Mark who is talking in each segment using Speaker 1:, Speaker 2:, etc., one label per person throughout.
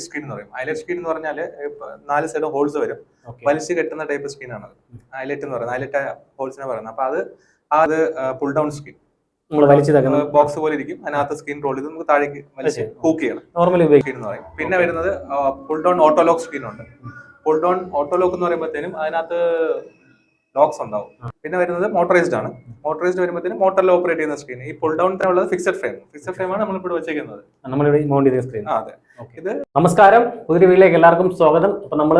Speaker 1: Screen എന്ന് പറയും. Highlight screen എന്ന് പറഞ്ഞാൽ നാല് സൈഡ് ഹോൾസ് വരും. വലിച്ച് കെട്ടുന്ന ടൈപ്പ് സ്ക്രീൻ ആണ് ഹൈലൈറ്റ് എന്ന് പറയുന്നത്. ഹൈലൈറ്റ് ഹോൾസിനെ പറയുന്നത്. അപ്പൊ അത് അത് പുൾ ഡൗൺ സ്ക്രീൻ ബോക്സ് പോലെ ഇരിക്കും. അതിനകത്ത് സ്ക്രീൻ റോൾ ചെയ്ത് നമുക്ക് താഴേക്ക് വലിച്ച്. ഹൂക്ക് ചെയ്യണം.
Speaker 2: നോർമലി
Speaker 1: സ്ക്രീൻ എന്ന് പറയും. പിന്നെ വരുന്നത് pull down auto lock screen ഉണ്ട്. പുൾ ഡൗൺ ഓട്ടോലോക്ക് എന്ന് പറയുമ്പോഴത്തേനും അതിനകത്ത് ലോക്സ് ഉണ്ടാവും. പിന്നെ വരുന്നത് മോട്ടറൈസ്ഡ് ആണ്. മോട്ടറൈസ്ഡ് വരുമ്പോൾ മോട്ടറിൽ ഓപ്പറേറ്റ് ചെയ്യുന്ന സ്ക്രീൻ ഈ പുൾ ഡൗൺ ഉള്ളത് ഫിക്സഡ് ഫ്രെയിം ഫിക്സഡ് ഫ്രെയിം ആണ് നമ്മളിവിടെ വെച്ചേക്കുന്നത്.
Speaker 2: നമ്മളിവിടെ മൗണ്ട് ചെയ്ത സ്ക്രീൻ
Speaker 1: അതെ.
Speaker 2: ഇത് നമസ്കാരം. പുതിയ വീഡിയോയിലേക്ക് എല്ലാവർക്കും സ്വാഗതം. അപ്പൊ നമ്മൾ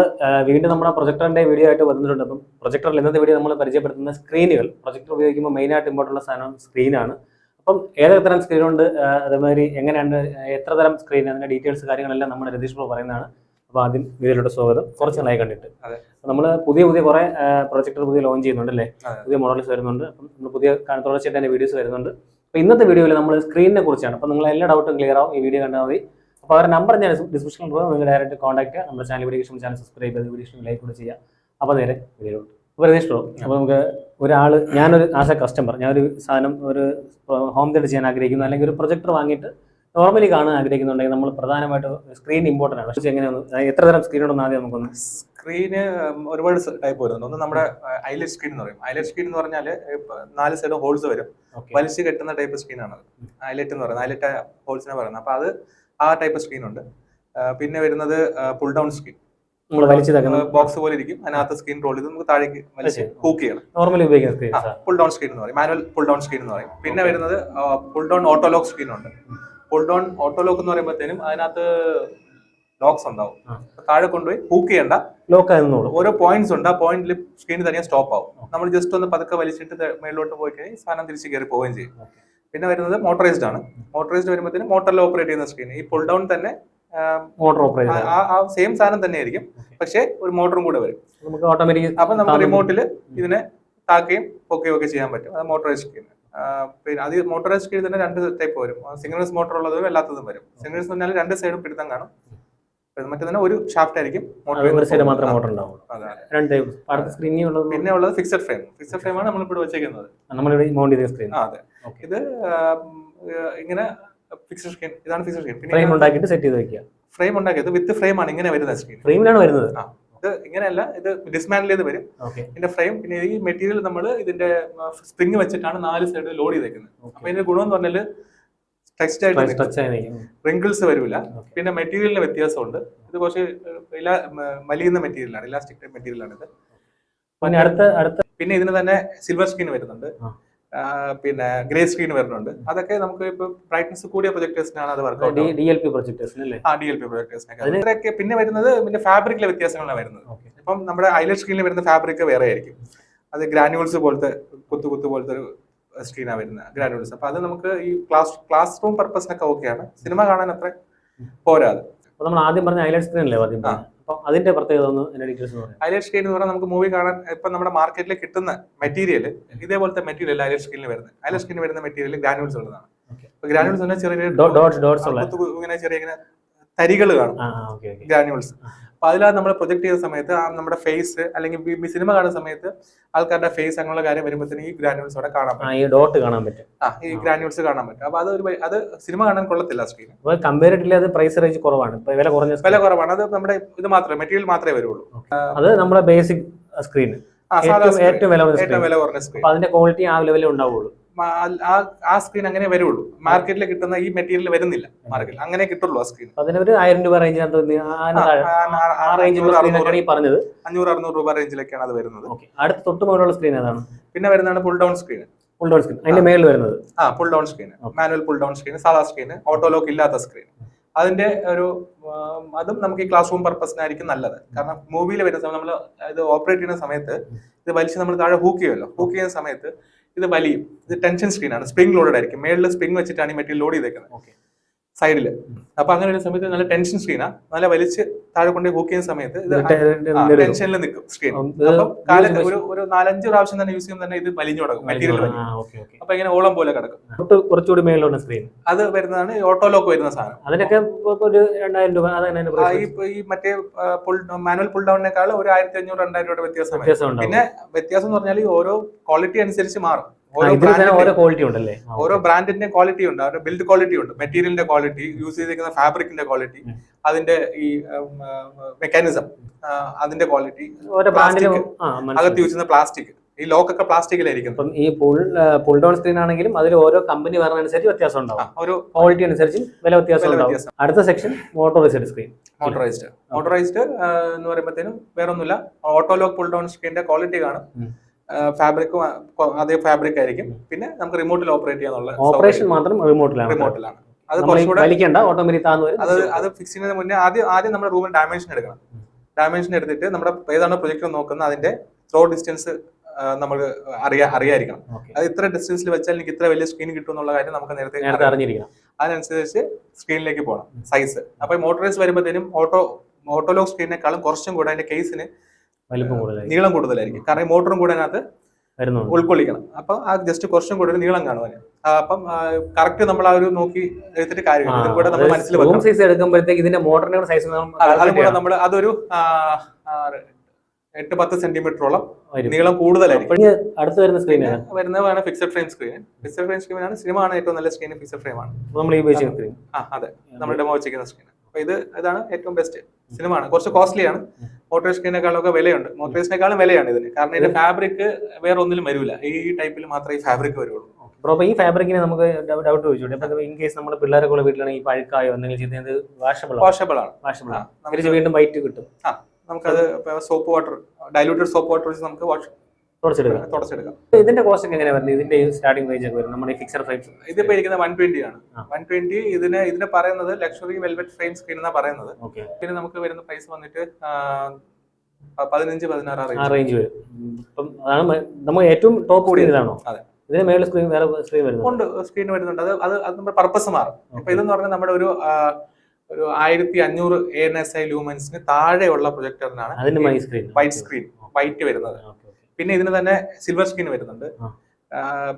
Speaker 2: വീണ്ടും നമ്മുടെ പ്രൊജക്ടറിന്റെ വീഡിയോ ആയിട്ട് വന്നിട്ടുണ്ട്. അപ്പം പ്രൊജക്ടറിൽ ഇന്നത്തെ വീഡിയോ നമ്മൾ പരിചയപ്പെടുത്തുന്ന സ്ക്രീനുകൾ പ്രൊജക്ടർ ഉപയോഗിക്കുമ്പോൾ മെയിൻ ആയിട്ട് ഇമ്പോർട്ടന്റ് സാധനം സ്ക്രീനാണ് അപ്പം ഏതൊക്കെ തരം സ്ക്രീൻ ഉണ്ട്? അതേമാതിരി എങ്ങനെയാണ് എത്ര തരം സ്ക്രീൻ അതിന്റെ ഡീറ്റെയിൽസ് കാര്യങ്ങളെല്ലാം നമ്മുടെ രതീഷ് പ്രോ പറയുന്നതാണ്. അപ്പോൾ ആദ്യം വീഡിയോയിലോട്ട് സ്വാഗതം. കുറച്ച് നാളായി കണ്ടിട്ട്.
Speaker 1: അതെ.
Speaker 2: നമ്മൾ പുതിയ പുതിയ കുറെ പ്രൊജക്ടർ പുതിയ ലോഞ്ച് ചെയ്യുന്നുണ്ട് അല്ലേ പുതിയ മോഡൽസ് വരുന്നുണ്ട്. അപ്പം നമ്മൾ പുതിയ തുടർച്ചയായിട്ട് തന്നെ വീഡിയോസ് വരുന്നുണ്ട്. അപ്പോൾ ഇന്നത്തെ വീഡിയോയിൽ നമ്മൾ സ്ക്രീനിനെ കുറിച്ചാണ്. അപ്പോൾ നിങ്ങൾ എല്ലാ ഡൗട്ടും ക്ലിയർ ആവും. ഈ വീഡിയോ കണ്ടാൽ മതി. അപ്പോൾ അവരുടെ നമ്പർ ഞാൻ ഡിസ്ക്രിപ്ഷനിൽ പോകും നിങ്ങൾ ഡയറക്റ്റ് കോൺടാക്ട് ചെയ്യുക. നമ്മുടെ ചാനൽ വീഡിയോ ചാനൽ സബ്സ്ക്രൈബ് ചെയ്ത് വീഡിയോ ലൈക്ക് കൂടെ ചെയ്യുക. അപ്പോൾ നേരെ വീഡിയോ അപ്പോൾ രതീഷ് അപ്പോൾ നമുക്ക് ഒരാൾ ഞാനൊരു ആസ് എ കസ്റ്റമർ ഞാനൊരു സാധനം ഒരു ഹോം തിയേറ്റർ ചെയ്യാൻ ആഗ്രഹിക്കുന്നു. അല്ലെങ്കിൽ ഒരു പ്രൊജക്ടർ വാങ്ങിയിട്ട് നോർമലി കാണാൻ ആഗ്രഹിക്കുന്നുണ്ടെങ്കിൽ നമ്മൾ പ്രധാനമായിട്ട് സ്ക്രീൻ ഇമ്പോർട്ടന്റ് ആണ്. പക്ഷേ എങ്ങനെയാണ്? എത്ര തരം സ്ക്രീൻ ഉണ്ടെന്ന് ആദ്യം നമുക്കൊന്ന്
Speaker 1: സ്ക്രീന് ഒരുപാട് ടൈപ്പ് വരുന്നുണ്ട്. ഒന്ന് നമ്മുടെ ഐലറ്റ് സ്ക്രീൻ എന്ന് പറയും. ഐലറ്റ് സ്ക്രീൻ എന്ന് പറഞ്ഞാൽ നാല് സൈഡും ഹോൾസ് വരും. വലിച്ച് കെട്ടുന്ന ടൈപ്പ് സ്ക്രീൻ ആണ് ഹൈലൈറ്റ് എന്ന് പറയുന്നത്. ഐലറ്റ് ഹോൾസിനെ പറയുന്നത്. അപ്പൊ അത് ആ ടൈപ്പ് സ്ക്രീൻ ഉണ്ട്. പിന്നെ വരുന്നത് പുൾ ഡൗൺ സ്ക്രീൻ ബോക്സ് പോലെ ഇരിക്കും. അതിനകത്ത് സ്ക്രീൻ റോൾ ചെയ്ത് നമുക്ക് താഴേക്ക് വലിച്ച്. ഹൂക്ക് ചെയ്യണം.
Speaker 2: നോർമലി ഉപയോഗിക്കുന്ന
Speaker 1: പുൾ ഡൗൺ സ്ക്രീൻ എന്ന് പറയും. മാനുവൽ പുൾ ഡൗൺ സ്ക്രീൻ എന്ന് പറയും. പിന്നെ വരുന്നത് pull down auto lock screen ഉണ്ട്. പുൾ ഡൗൺ ഓട്ടോലോക്ക് എന്ന് പറയുമ്പോഴത്തേനും അതിനകത്ത് ലോക്സ് ഉണ്ടാവും. താഴെ കൊണ്ടുപോയി ഹൂക്ക് ചെയ്യണ്ട.
Speaker 2: ലോക്ക്
Speaker 1: ഓരോ പോയിന്റ്സ് ഉണ്ട്. ആ പോയിന്റിൽ സ്ക്രീൻ തനിയെ സ്റ്റോപ്പ് ആവും. നമ്മൾ ജസ്റ്റ് ഒന്ന് പതുക്കെ വലിച്ചിട്ട് മേളിലോട്ട് പോയി കഴിഞ്ഞാൽ സാധനം തിരിച്ച് കയറി പോവുകയും ചെയ്യും. പിന്നെ വരുന്നത് മോട്ടറൈസ്ഡ് ആണ്. മോട്ടറൈസ്ഡ് വരുമ്പോഴത്തേനും മോട്ടറിൽ ഓപ്പറേറ്റ് ചെയ്യുന്ന സ്ക്രീൻ ഈ പുൾ ഡൗൺ തന്നെ
Speaker 2: മോട്ടർ ഓപ്പറേറ്റ്
Speaker 1: ആ- സെയിം സാധനം തന്നെ ആയിരിക്കും പക്ഷേ ഒരു മോട്ടറും കൂടെ വരും.
Speaker 2: നമുക്ക് ഓട്ടോമാറ്റിക്
Speaker 1: അപ്പൊ നമുക്ക് റിമോട്ടിൽ ഇതിനെ താക്കുകയും പൊക്കുകയും ഒക്കെ ചെയ്യാൻ പറ്റും. അത് മോട്ടറൈസ്ഡ് സ്ക്രീൻ പിന്നെ അത് മോട്ടോറൈസ് കീഴിൽ തന്നെ രണ്ട് ടൈപ്പ് വരും സിംഗിൾസ് മോട്ടോർ ഉള്ളതും അല്ലാത്തതും വരും. സിംഗിൾസ് എന്ന് പറഞ്ഞാൽ രണ്ട് സൈഡും പിടുത്തം കാണും. മറ്റേ തന്നെ ഒരു ഷാഫ്റ്റ് ആയിരിക്കും
Speaker 2: ഒരു സൈഡ്
Speaker 1: മാത്രം
Speaker 2: മോട്ടർ രണ്ട് സ്ക്രീനിൽ ഉള്ളത്
Speaker 1: പിന്നെ ഉള്ളത് ഫിക്സഡ് ഫ്രെയിം ഫിക്സഡ് ഫ്രെയിം നമ്മൾ വെച്ചേക്കുന്നത്.
Speaker 2: നമ്മളിവിടെ മൗണ്ട് ചെയ്ത സ്ക്രീൻ
Speaker 1: അതെ. ഇത് ഇങ്ങനെ ഫിക്സഡ് സ്ക്രീൻ ഇതാണ് ഫിക്സഡ് സ്ക്രീൻ
Speaker 2: ഫ്രെയിം ഉണ്ടാക്കിയിട്ട് സെറ്റ് ചെയ്ത് വെക്കുക.
Speaker 1: ഫ്രെയിം ഉണ്ടാക്കിയത് വിത്ത് ഫ്രെയിം ആണ് ഇങ്ങനെ വരുന്ന സ്ക്രീൻ
Speaker 2: ഫ്രെയിമിലാണ് വരുന്നത്.
Speaker 1: ഇത് ഇങ്ങനെയല്ല ഇത് ഡിസ്മാൻഡിൽ ചെയ്ത് വരും ഇതിന്റെ ഫ്രെയിം പിന്നെ ഈ മെറ്റീരിയൽ നമ്മൾ ഇതിന്റെ സ്പ്രിങ് വെച്ചിട്ടാണ് നാല് സൈഡ് ലോഡ് ചെയ്തേക്കുന്നത് അപ്പൊ ഇതിന്റെ ഗുണം എന്ന് പറഞ്ഞാൽ ടെക്സ്റ്റ് ആയിട്ട്. റിങ്കിൾസ് വരില്ല പിന്നെ മെറ്റീരിയലിന് വ്യത്യാസമുണ്ട്. ഇത് കുറച്ച് മലിയുന്ന മെറ്റീരിയലാണ് ഇലാസ്റ്റിക് മെറ്റീരിയലാണ് ഇത്
Speaker 2: പിന്നെ അടുത്ത അടുത്ത
Speaker 1: പിന്നെ ഇതിന് തന്നെ സിൽവർ സ്കിൻ വരുന്നുണ്ട്. പിന്നെ ഗ്രേ സ്ക്രീൻ വരുന്നുണ്ട്. അതൊക്കെ നമുക്ക് ഇപ്പൊ ബ്രൈറ്റ്നസ് കൂടിയ പ്രൊജക്ടേഴ്സിനാണ് അത് വർക്കൗട്ട്
Speaker 2: ഡി എൽ പി പ്രൊജക്ടേഴ്സിന്
Speaker 1: ആ ഡി എൽ പി പ്രൊജക്ടേഴ്സിനൊക്കെ പിന്നെ വരുന്നത് പിന്നെ ഫാബ്രിക്കിലെ വ്യത്യാസങ്ങളാണ് വരുന്നത്. ഇപ്പം നമ്മുടെ ഹൈലൈറ്റ് സ്ക്രീനിൽ വരുന്ന ഫാബ്രിക് വേറെ ആയിരിക്കും. അത് ഗ്രാനുവൽസ് പോലത്തെ കുത്തു കുത്തു പോലത്തെ ഒരു സ്ക്രീനാണ് വരുന്നത് ഗ്രാനുവൽസ് അപ്പൊ അത് നമുക്ക് ഈ ക്ലാസ് ക്ലാസ് റൂം പർപ്പസിനൊക്കെ ഓക്കെയാണ് സിനിമ കാണാൻ അത്ര പോരാ അത്.
Speaker 2: അപ്പൊ നമ്മൾ ആദ്യം പറഞ്ഞ ഹൈലൈറ്റ് സ്ക്രീൻ അല്ലേ ആദ്യം അതിന്റെ പ്രത്യേകത ഒന്ന് അതിന്റെ ഡീറ്റെയിൽസ്
Speaker 1: ഹൈലൈറ്റ് സ്ക്രീൻ എന്ന് പറഞ്ഞാൽ നമുക്ക് മൂവി കാണാൻ ഇപ്പൊ നമ്മുടെ മാർക്കറ്റിൽ കിട്ടുന്ന മെറ്റീരിയൽ ഇതേപോലത്തെ മെറ്റീരിയൽ ഹൈലൈറ്റ് സ്ക്രീനിൽ വരുന്നത്. ഹൈലൈറ്റ് സ്ക്രീനിൽ വരുന്ന മെറ്റീരിയൽ ഗ്രാനുവൽസ് ഉള്ളതാണ്. ഗ്രാനുവൽസ് ചെറിയ ചെറിയ ഇങ്ങനെ തരികൾ കാണും. ഗ്രാനുവൽസ് അപ്പൊ അതിലാണ് നമ്മൾ പ്രൊജക്ട് ചെയ്ത സമയത്ത് ആ നമ്മുടെ ഫേസ് അല്ലെങ്കിൽ സിനിമ കാണുന്ന സമയത്ത് ആൾക്കാരുടെ ഫേസ് അങ്ങനെയുള്ള കാര്യം വരുമ്പോഴത്തേക്ക് ഈ ഗ്രാനുവൽസ് അവിടെ കാണാൻ പറ്റും
Speaker 2: ആ ഈ ഡോട്ട് കാണാൻ പറ്റും.
Speaker 1: ആ ഈ ഗ്രാനുവൽസ് കാണാൻ പറ്റും. അപ്പൊ അത് ഒരു അത് സിനിമ കാണാൻ കൊള്ളത്തില്ല സ്ക്രീൻ
Speaker 2: അപ്പൊ കമ്പാരിറ്റീവ്ലി അത് പ്രൈസ് റേഞ്ച് കുറവാണ്. വില കുറഞ്ഞ
Speaker 1: വില കുറവാണ്. അത് നമ്മുടെ ഇത് മാത്രമേ മെറ്റീരിയൽ മാത്രമേ വരുള്ളൂ.
Speaker 2: അത് നമ്മുടെ ബേസിക് സ്ക്രീൻ ഏറ്റവും വില കുറഞ്ഞ സ്ക്രീൻ അതിന്റെ ക്വാളിറ്റി ആ ലെവലിൽ ഉണ്ടാവുള്ളൂ.
Speaker 1: ആ സ്ക്രീൻ അങ്ങനെ വരുള്ളൂ. മാർക്കറ്റിൽ കിട്ടുന്ന ഈ മെറ്റീരിയൽ വരുന്നില്ല. മാർക്കറ്റിൽ അങ്ങനെ കിട്ടുള്ളൂ ആ സ്ക്രീൻ
Speaker 2: അപ്പൊ അതിനൊരു ആയിരം രൂപ റേഞ്ചിനകത്ത് പറഞ്ഞത്.
Speaker 1: അഞ്ഞൂറ് അറുന്നൂറ് രൂപ റേഞ്ചിലൊക്കെയാണ് അത് വരുന്നത്.
Speaker 2: അടുത്ത തൊട്ട് മുകളിലുള്ള സ്ക്രീൻ ഏതാണ്?
Speaker 1: പിന്നെ വരുന്നതാണ് pull down screen
Speaker 2: pull down screen അതിന്റെ മേളിൽ വരുന്നത്.
Speaker 1: ആ pull down screen manual pull down screen സാധാ സ്ക്രീൻ ഓട്ടോ ലോക്ക് ഇല്ലാത്ത സ്ക്രീൻ അതിന്റെ ഒരു അതും നമുക്ക് ഈ ക്ലാസ് റൂം പർപ്പസിനായിരിക്കും നല്ലത്. കാരണം മൂവിയിൽ വരുന്ന സമയം നമ്മൾ ഇത് ഓപ്പറേറ്റ് ചെയ്യുന്ന സമയത്ത് ഇത് വലിച്ച് നമ്മൾ താഴെ ഹൂക്ക് ചെയ്യുമല്ലോ ഹൂക്ക് ചെയ്യുന്ന സമയത്ത് ഇത് വലിയും. ഇത് ടെൻഷൻ സ്ക്രീൻ ആണ് സ്പ്രിംഗ് ലോഡഡ് ആയിരിക്കും. മേളിൽ സ്പ്രിംഗ് വെച്ചിട്ടാണ് ഈ മെറ്റീരിയൽ ലോഡ് ചെയ്തേക്കുന്നത്.
Speaker 2: ഓക്കെ.
Speaker 1: സൈഡിൽ അപ്പൊ അങ്ങനെ ഒരു സമയത്ത് നല്ല ടെൻഷൻ സ്ക്രീനാ നല്ല വലിച്ച് താഴെ കൊണ്ട് ഹൂക്ക് ചെയ്യുന്ന സമയത്ത് ഇത് ടെൻഷനിൽ നിൽക്കും സ്ക്രീൻ അപ്പം കാലത്ത് ഒരു ഒരു നാലഞ്ച് പ്രാവശ്യം തന്നെ യൂസ് ചെയ്യുമ്പോൾ തന്നെ ഇത് വലിഞ്ഞു തുടങ്ങും മെറ്റീരിയൽ അപ്പൊ ഇങ്ങനെ ഓളം പോലെ കിടക്കും.
Speaker 2: കുറച്ചുകൂടി സ്ക്രീൻ
Speaker 1: അത് വരുന്നതാണ് ഓട്ടോ ലോക്ക് വരുന്ന സാധനം.
Speaker 2: അതിനൊക്കെ ഒരു രണ്ടായിരം രൂപ
Speaker 1: ഈ മറ്റേ മാനുവൽ പുൾ ഡൗണിനേക്കാൾ ഒരു ആയിരത്തി അഞ്ഞൂറ് രണ്ടായിരം രൂപയുടെ വ്യത്യാസം പിന്നെ വ്യത്യാസം എന്ന് പറഞ്ഞാൽ ഓരോ ക്വാളിറ്റി അനുസരിച്ച് മാറും. ഓരോ
Speaker 2: ക്വാളിറ്റി ഉണ്ടല്ലേ?
Speaker 1: ഓരോ ബ്രാൻഡിന്റെ ക്വാളിറ്റി ഉണ്ട്. അവരുടെ ബിൽഡ് ക്വാളിറ്റി ഉണ്ട്. മെറ്റീരിയലിന്റെ ക്വാളിറ്റി യൂസ് ചെയ്തിരിക്കുന്ന ഫാബ്രിക്കിന്റെ ക്വാളിറ്റി അതിന്റെ ഈ മെക്കാനിസം അതിന്റെ ക്വാളിറ്റി അകത്ത് യൂസ് ചെയ്യുന്ന പ്ലാസ്റ്റിക് ഈ ലോക്കൊക്കെ പ്ലാസ്റ്റിക്കിലായിരിക്കും
Speaker 2: അപ്പം ഈ പുൾ പുൾ ഡൗൺ സ്ക്രീൻ ആണെങ്കിലും അതിൽ ഓരോ കമ്പനി വരുന്നതനുസരിച്ച് വ്യത്യാസം ഉണ്ടാവും.
Speaker 1: ഒരു
Speaker 2: ക്വാളിറ്റി അനുസരിച്ച് വില വ്യത്യാസം ഉണ്ടാവും. അടുത്ത section motorised screen
Speaker 1: motorised motorised എന്ന് പറയുമ്പോഴത്തേനും വേറൊന്നുമില്ല. ഓട്ടോ ലോക്ക് പുൾ ഡൗൺ സ്ക്രീനിന്റെ ക്വാളിറ്റി കാണും. ഫാബ്രിക്കും അതേ ഫാബ്രിക് ആയിരിക്കും. പിന്നെ നമുക്ക് റിമോട്ടിൽ ഓപ്പറേറ്റ് ചെയ്യാനുള്ള
Speaker 2: ഓപ്പറേഷൻ മാത്രം റിമോട്ടിലാണ്
Speaker 1: റിമോട്ടിലാണ് അത് കുറച്ചുകൂടെ
Speaker 2: വലിക്കണ്ട ഓട്ടോമാറ്റിക്
Speaker 1: അത് അത് ഫിക്സ് ചെയ്യുന്നതിന് മുന്നേ ആദ്യം ആദ്യം നമ്മുടെ റൂമിൽ ഡയമെൻഷൻ എടുക്കണം. ഡയമെൻഷൻ എടുത്തിട്ട് നമ്മുടെ ഏതാണ് പ്രൊജക്ട് നോക്കുന്നത് അതിന്റെ ത്രോ ഡിസ്റ്റൻസ് നമ്മൾ അറിയാ അറിയായിരിക്കണം. അത് ഇത്ര ഡിസ്റ്റൻസിൽ വെച്ചാൽ എനിക്ക് ഇത്ര വലിയ സ്ക്രീൻ കിട്ടും എന്നുള്ള കാര്യം നമുക്ക് നേരത്തെ.
Speaker 2: അറിഞ്ഞിരിക്കണം.
Speaker 1: അതിനനുസരിച്ച് സ്ക്രീനിലേക്ക് പോകണം സൈസ് അപ്പൊ മോട്ടോറൈസ് വരുമ്പോഴത്തേനും ഓട്ടോ ഓട്ടോലോഗ് സ്ക്രീനേക്കാളും കുറച്ചും കൂടെ അതിന്റെ കേസിന്
Speaker 2: വലിപ്പം കൂടുതലായി
Speaker 1: നീളം കൂടുതലായിരിക്കും. കാരണം മോട്ടറും കൂടെ അതിനകത്ത് ഉൾക്കൊള്ളിക്കണം. അപ്പൊ ആ ജസ്റ്റ് കുറച്ചും കൂടെ ഒരു നീളം കാണുവാൻ അപ്പം കറക്റ്റ് നമ്മൾ ആ ഒരു നോക്കി എടുത്തിട്ട് കാര്യമില്ല. കൂടെ നമ്മൾ മനസ്സിൽ വെക്കണം.
Speaker 2: സൈസ് എടുക്കുമ്പോഴത്തേക്ക് ഇതിന്റെ മോട്ടറിന്റെ സൈസ്
Speaker 1: അതും കൂടെ നമ്മൾ അതൊരു എട്ട് പത്ത് സെന്റിമീറ്ററോളം നീളം കൂടുതലായിരിക്കും.
Speaker 2: അടുത്ത് വരുന്ന സ്ക്രീൻ ആണ്
Speaker 1: വരുന്നതാണ് fixed frame screen fixed frame സ്ക്രീനാണ് cinema ആണ്. ഏറ്റവും നല്ല സ്ക്രീൻ ഫിക്സഡ് ഫ്രെയിം ആണ്.
Speaker 2: നമ്മൾ ഈ സ്ക്രീൻ
Speaker 1: ആ അതെ. നമ്മൾ ഡെമോ വെച്ചിരിക്കുന്ന സ്ക്രീൻ അപ്പൊ ഇത് ഇതാണ് ഏറ്റവും ബെസ്റ്റ് സിനിമ ആണ്. കുറച്ച് കോസ്റ്റ്ലി ആണ്. മോട്ടോർ സ്ക്രീനേക്കാളൊക്കെ വിലയുണ്ട്. മോട്ടോഴ്സിനേക്കാളും വിലയാണ് ഇതിന്. കാരണം ഇതിന്റെ ഫാബ്രിക് വേറെ ഒന്നിലും വരില്ല ഈ ടൈപ്പിൽ മാത്രമേ ഈ ഫാബ്രിക് വരുള്ളൂ.
Speaker 2: ബ്രോ അപ്പോൾ ഈ ഫാബ്രിക്കിനെ നമുക്ക് ഡൗട്ട് ചോദിച്ചോട്ടെ അപ്പോൾ ഇൻ കേസ് നമ്മുടെ പിള്ളേരൊക്കെ ഉള്ള വീട്ടിലാണെങ്കിൽ പഴുക്കായോ എന്തെങ്കിലും ചെയ്യുന്നത് വാഷബിൾ
Speaker 1: വാഷബിൾ ആണ്?
Speaker 2: വാഷബിൾ ആണ്. വീണ്ടും വൈറ്റ് കിട്ടും.
Speaker 1: നമുക്കത് soap water diluted soap water വെച്ച് നമുക്ക് വാഷ്
Speaker 2: തുടച്ചെടുക്കാം.
Speaker 1: തുടച്ചെടുക്കാം
Speaker 2: ഇതിന്റെ കോസ്റ്റ് എങ്ങനെ വരുന്നത്? ഇതിന്റെ സ്റ്റാർട്ടിംഗ് റേഞ്ച് ഒക്കെ വരും നമ്മുടെ ഫിക്സഡ് ഫ്രെയിംസ്
Speaker 1: ഇതിപ്പോ ഇരിക്കുന്ന വൺ ട്വന്റി ആണ്. വൺ ട്വന്റി ഇതിന് ഇതിന് പറയുന്നത് ലക്ഷറി വെൽവെറ്റ് ഫ്രെയിം സ്ക്രീൻ എന്നാ പറയുന്നത്. പിന്നെ നമുക്ക് വരുന്ന പ്രൈസ് വന്നിട്ട് പതിനഞ്ച് പതിനാറ്
Speaker 2: ആ
Speaker 1: റേഞ്ച്
Speaker 2: വരും. ഉം. അതാണ് നമ്മൾ ഏറ്റവും ടോപ്പ് കൂടിയതാണോ
Speaker 1: അതെ.
Speaker 2: ഇതിന് മേളിൽ സ്ക്രീൻ വേറെ സ്ക്രീൻ വരുന്നുണ്ട്?
Speaker 1: ഉണ്ട്. സ്ക്രീൻ വരുന്നുണ്ട്. അത് അത് അത് നമ്മുടെ പർപ്പസ് മാറും. ഇപ്പൊ ഇതെന്ന് പറഞ്ഞാൽ നമ്മുടെ ഒരു ഒരു ആയിരത്തി അഞ്ഞൂറ് എ എൻ എസ് ഐ ലൂമൻസിന് താഴെയുള്ള പ്രൊജക്ടറിനാണ്
Speaker 2: അതിന്
Speaker 1: വൈറ്റ് സ്ക്രീൻ വൈറ്റ് വരുന്നത്. പിന്നെ ഇതിന് തന്നെ സിൽവർ സ്ക്രീൻ വരുന്നുണ്ട്.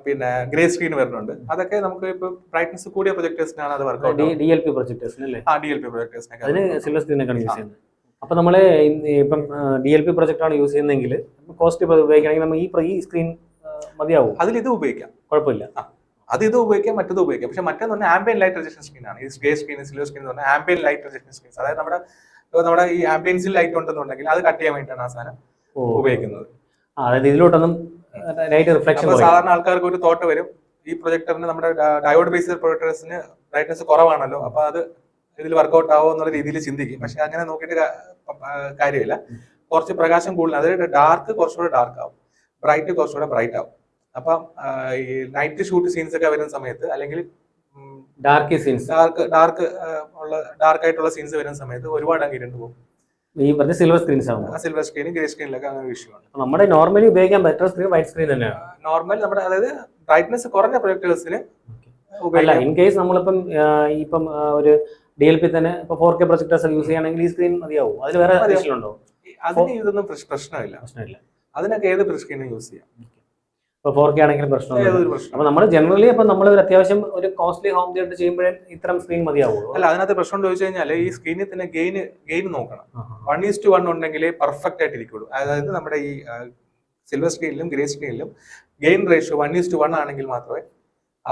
Speaker 1: പിന്നെ ഗ്രേ സ്ക്രീൻ വരുന്നുണ്ട്. അതൊക്കെ നമുക്ക് ഇപ്പൊ ബ്രൈറ്റ്നസ് കൂടിയ പ്രൊജക്ടേഴ്സിനാണ് അത് വർക്ക്
Speaker 2: ഡി എൽ പി പ്രൊജക്ടേഴ്സിന് അല്ലേ
Speaker 1: ആ ഡി എൽ പി പ്രൊജക്ടേഴ്സിനൊക്കെ
Speaker 2: അതിന് സിൽവർ സ്ക്രീനൊക്കെയാണ് യൂസ് ചെയ്യുന്നത്. അപ്പൊ നമ്മൾ ഇപ്പം ഡി എൽ പി പ്രൊജക്ട് ആണ് യൂസ് ചെയ്യുന്നതെങ്കിൽ കോസ്റ്റ് ഉപയോഗിക്കുകയാണെങ്കിൽ നമ്മൾ ഈ സ്ക്രീൻ മതിയാവും?
Speaker 1: അതിൽ ഇത് ഉപയോഗിക്കാം.
Speaker 2: കുഴപ്പമില്ല.
Speaker 1: അത് ഇത് ഉപയോഗിക്കാം മറ്റത് ഉപയോഗിക്കാം. പക്ഷെ മറ്റേന്ന് പറഞ്ഞാൽ ആംബിയൻ ലൈറ്റ് റെജക്ഷൻ സ്ക്രീൻ ആണ്. ഈ ഗ്രേ സ്ക്രീൻ സിൽവർ സ്ക്രീൻ എന്ന് പറഞ്ഞാൽ ആംബിയൻ ലൈറ്റ് റെജക്ഷൻ സ്ക്രീൻസ് അതായത് നമ്മുടെ നമ്മുടെ ഈ ആംബിയൻസിൽ ലൈറ്റ് ഉണ്ടെന്നുണ്ടെങ്കിൽ അത് കട്ട് ചെയ്യാൻ വേണ്ടിയിട്ടാണ് ആ സാധനം ഉപയോഗിക്കുന്നത്.
Speaker 2: അതായത് ഇതിലോട്ടൊന്നും ലൈറ്റ് റിഫ്ലക്ഷൻ
Speaker 1: സാധാരണ ആൾക്കാർക്ക് ഒരു തോട്ട് വരും ഈ പ്രൊജക്ടറിന് നമ്മുടെ ഡയോഡ് ബേസ്ഡ് പ്രൊജക്ടേഴ്സിന് ബ്രൈറ്റ്നസ് കുറവാണല്ലോ അപ്പൊ അത് ഇതിൽ വർക്കൗട്ട് ആവോ എന്നുള്ള രീതിയിൽ ചിന്തിക്കും. പക്ഷെ അങ്ങനെ നോക്കിയിട്ട് കാര്യമില്ല. കുറച്ച് പ്രകാശം കൂടുതൽ അതായത് ഡാർക്ക് കുറച്ചുകൂടെ ഡാർക്ക് ആവും. ബ്രൈറ്റ് കുറച്ചുകൂടെ ബ്രൈറ്റ് ആവും. അപ്പം ഈ നൈറ്റ് ഷൂട്ട് സീൻസ് ഒക്കെ വരുന്ന സമയത്ത് അല്ലെങ്കിൽ
Speaker 2: ഡാർക്ക് സീൻസ്
Speaker 1: ഡാർക്ക് ഡാർക്ക് ഉള്ള ഡാർക്ക് ആയിട്ടുള്ള സീൻസ് വരുന്ന സമയത്ത് ഒരുപാട് അങ്ങ് ഇരുണ്ട് പോകും.
Speaker 2: ഈ പറഞ്ഞ സിൽവർ സ്ക്രീൻസ്
Speaker 1: ആണ് സിൽവർ സ്ക്രീനും ഗ്രേ സ്ക്രീനിലൊക്കെ അങ്ങനെ ഇഷ്യൂ ആണ്.
Speaker 2: നമ്മുടെ നോർമലി ഉപയോഗിക്കാൻ പറ്റുന്ന സ്ക്രീൻ വൈറ്റ് സ്ക്രീൻ തന്നെയാണ്
Speaker 1: നോർമൽ നമ്മുടെ അതായത് ബ്രൈറ്റ്നസ് കുറഞ്ഞ പ്രൊജക്ടേഴ്സിന്
Speaker 2: അല്ല ഇൻ കേസ് നമ്മളിപ്പം ഇപ്പം ഒരു ഡി എൽ പി തന്നെ ഇപ്പൊ ഫോർ കെ പ്രൊജക്ടേഴ്സ് യൂസ് ചെയ്യുകയാണെങ്കിൽ ഈ സ്ക്രീൻ മതിയാവും. അതിൽ വേറെ. ഉണ്ടോ?
Speaker 1: അതിന് ഇതൊന്നും പ്രശ്- പ്രശ്നമില്ല.
Speaker 2: പ്രശ്നമില്ല.
Speaker 1: അതിനൊക്കെ ഏത് സ്ക്രീനും യൂസ് ചെയ്യാം.
Speaker 2: ഇപ്പൊ ഫോർ കെ ആണെങ്കിലും പ്രശ്നമൊന്നുമില്ല
Speaker 1: പ്രശ്നം
Speaker 2: അപ്പൊ നമ്മൾ ജനറലി അപ്പൊ നമ്മൾ ഒരു അത്യാവശ്യം ഒരു കോസ്റ്റ്ലി ഹോം തിയേറ്റർ ചെയ്യുമ്പോഴേ ഇത്തരം സ്ക്രീൻ മതിയാവുള്ളൂ.
Speaker 1: അല്ല അതിനകത്ത് പ്രശ്നം എന്ന് ചോദിച്ചു കഴിഞ്ഞാൽ ഈ സ്ക്രീനിൽ തന്നെ ഗെയിൻ ഗെയിൻ നോക്കണം. വൺ ഈസ് ടു വൺ ഉണ്ടെങ്കിലേ പെർഫെക്റ്റ് ആയിട്ട് ഇരിക്കുള്ളൂ. അതായത് നമ്മുടെ ഈ സിൽവർ സ്ക്രീനിലും grey സ്ക്രീനിലും gain ratio one is to one ആണെങ്കിൽ മാത്രമേ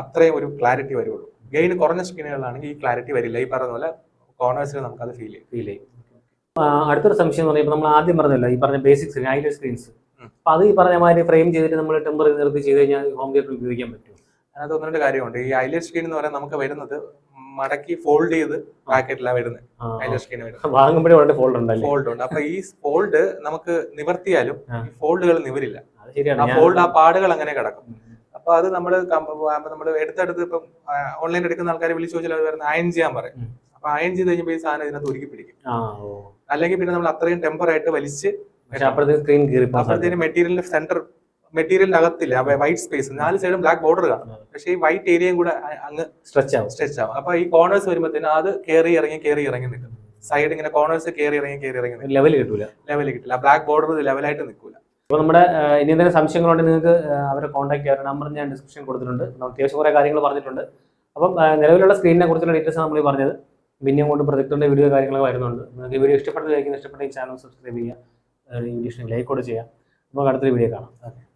Speaker 1: അത്രയും ഒരു ക്ലാരിറ്റി വരുള്ളൂ. ഗെയിൻ കുറഞ്ഞ സ്ക്രീനുകളാണെങ്കിൽ ഈ ക്ലാരിറ്റി വരില്ല. ഈ പറഞ്ഞ പോലെ കോർണേഴ്സിൽ നമുക്ക് അത് ഫീൽ ചെയ്യും.
Speaker 2: ഫീൽ ചെയ്യും. അടുത്തൊരു സംശയം എന്ന് പറയുമ്പോൾ നമ്മൾ ആദ്യം പറഞ്ഞല്ലോ ഈ പറഞ്ഞ ബേസിക് സ്ക്രീൻ ഹൈലൈറ്റ് സ്ക്രീൻസ്. അപ്പൊ അത് ഈ പറഞ്ഞ മാതിരി ഫ്രെയിം ചെയ്തിട്ട് നമ്മൾ ടെമ്പർ നിർത്തി ചെയ്ത് കഴിഞ്ഞാൽ ഹോം തിയേറ്റർ ഉപയോഗിക്കാൻ പറ്റും.
Speaker 1: അതിനകത്ത് ഒന്ന് രണ്ട് കാര്യമുണ്ട്. ഈ ഐലറ്റ് സ്ക്രീൻ എന്ന് പറയാൻ നമുക്ക് വരുന്നത് മടക്കി ഫോൾഡ് ചെയ്ത് പാക്കറ്റിലാണ് വരുന്നത് സ്ക്രീൻ വരുന്നത്
Speaker 2: വാങ്ങുമ്പോഴേ വളരെ ഫോൾഡ് ഉണ്ട്
Speaker 1: ഫോൾഡ് ഉണ്ട്. അപ്പൊ ഈ ഫോൾഡ് നമുക്ക് നിവർത്തിയാലും ഫോൾഡുകൾ നിവരില്ല. ആ ഫോൾഡ് ആ പാടുകൾ അങ്ങനെ കിടക്കും. അപ്പൊ അത് നമ്മൾ നമ്മൾ എടുത്തെടുത്ത് ഇപ്പം ഓൺലൈൻ എടുക്കുന്ന ആൾക്കാരെ വിളിച്ചു ചോദിച്ചാൽ അവർ വരുന്ന അയൺ ചെയ്യാൻ പറയും. അപ്പൊ അയൺ ചെയ്ത് കഴിഞ്ഞപ്പോ ഈ സാധനം ഇതിനകത്ത് ഒരുക്കി പിടിക്കും. അല്ലെങ്കിൽ പിന്നെ നമ്മൾ അത്രയും ടെമ്പർ ആയിട്ട് വലിച്ച്
Speaker 2: പക്ഷെ സ്ക്രീൻ കീറി
Speaker 1: അപ്പോഴത്തേന് മെറ്റീരിയലിന്റെ സെന്റർ മെറ്റീരിയലിന് അകത്തില്ല. വൈറ്റ് സ്പേസ് നാല് സൈഡും ബ്ലാക്ക് ബോർഡർ കാണും. പക്ഷേ ഈ വൈറ്റ് ഏരിയയും കൂടെ അങ്ങ്
Speaker 2: സ്ട്രെച്ച് ആവും.
Speaker 1: സ്ട്രെച്ച് ആവും. അപ്പൊ ഈ കോർണേഴ്സ് വരുമ്പോഴത്തേന് അത് കയറി ഇറങ്ങി കയറി ഇറങ്ങി നിൽക്കും. സൈഡ് ഇങ്ങനെ കോർണേഴ്സ് കയറി ഇറങ്ങി കയറി ഇറങ്ങി
Speaker 2: ലെവൽ കിട്ടില്ല.
Speaker 1: ലെവൽ കിട്ടില്ല ബ്ലാക്ക് ബോർഡർ ലെവലായിട്ട് നിൽക്കൂല.
Speaker 2: അപ്പോൾ നമ്മുടെ ഇനി എന്തെങ്കിലും സംശയങ്ങളുണ്ടെങ്കിൽ നിങ്ങൾക്ക് അവരെ കോൺടാക്ട് ചെയ്യാൻ നമ്പർ ഞാൻ ഡിസ്ക്രിപ്ഷൻ കൊടുത്തിട്ടുണ്ട്. നമ്മൾ അത്യാവശ്യം കുറേ കാര്യങ്ങൾ പറഞ്ഞിട്ടുണ്ട്. അപ്പം നിലവിലുള്ള സ്ക്രീനിനെ കുറിച്ചുള്ള ഡീറ്റെയിൽസ് നമ്മൾ ഈ പറഞ്ഞത്. പിന്നെ കൊണ്ട് പ്രൊജക്ടറിന്റെ വീഡിയോ കാര്യങ്ങളൊക്കെ വരുന്നുണ്ട്. നിങ്ങൾക്ക് വീഡിയോ ഇഷ്ടപ്പെട്ടത് ഇഷ്ടപ്പെട്ട ഈ ചാനൽ സബ്സ്ക്രൈബ് ചെയ്യുക. ഈ ലൈക്ക് കൂടെ ചെയ്യാം. നമുക്ക് അടുത്തൊരു വീഡിയോ കാണാം.